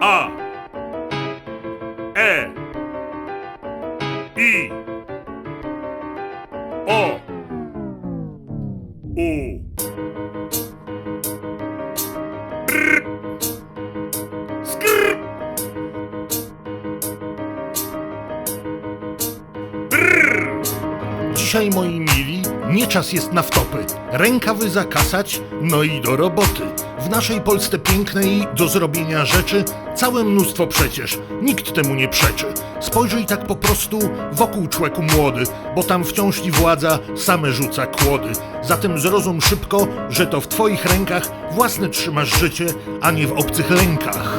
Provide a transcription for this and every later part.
A. E. I. O. U. R Skr Dzisiaj, moi mili, nie czas jest na wtopy. Rękawy zakasać, no i do roboty. W naszej Polsce pięknej do zrobienia rzeczy całe mnóstwo przecież, nikt temu nie przeczy. Spojrzyj tak po prostu wokół człeku młody, bo tam wciąż ci władza same rzuca kłody. Zatem zrozum szybko, że to w twoich rękach własne trzymasz życie, a nie w obcych lękach.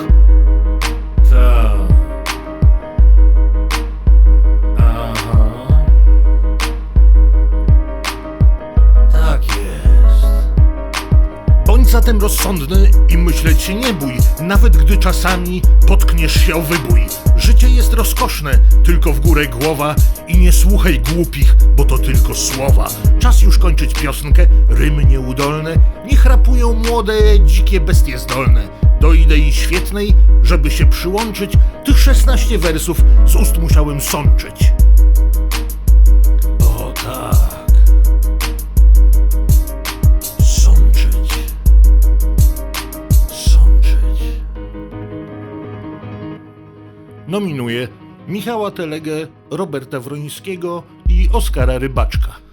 Zatem rozsądny i myśleć się nie bój, nawet gdy czasami potkniesz się o wybój. Życie jest rozkoszne, tylko w górę głowa i nie słuchaj głupich, bo to tylko słowa. Czas już kończyć piosenkę, rymy nieudolne, niech rapują młode, dzikie bestie zdolne. Do idei świetnej, żeby się przyłączyć, tych 16 wersów z ust musiałem sączyć. Nominuję Michała Telegę, Roberta Wrońskiego i Oskara Rybaczka.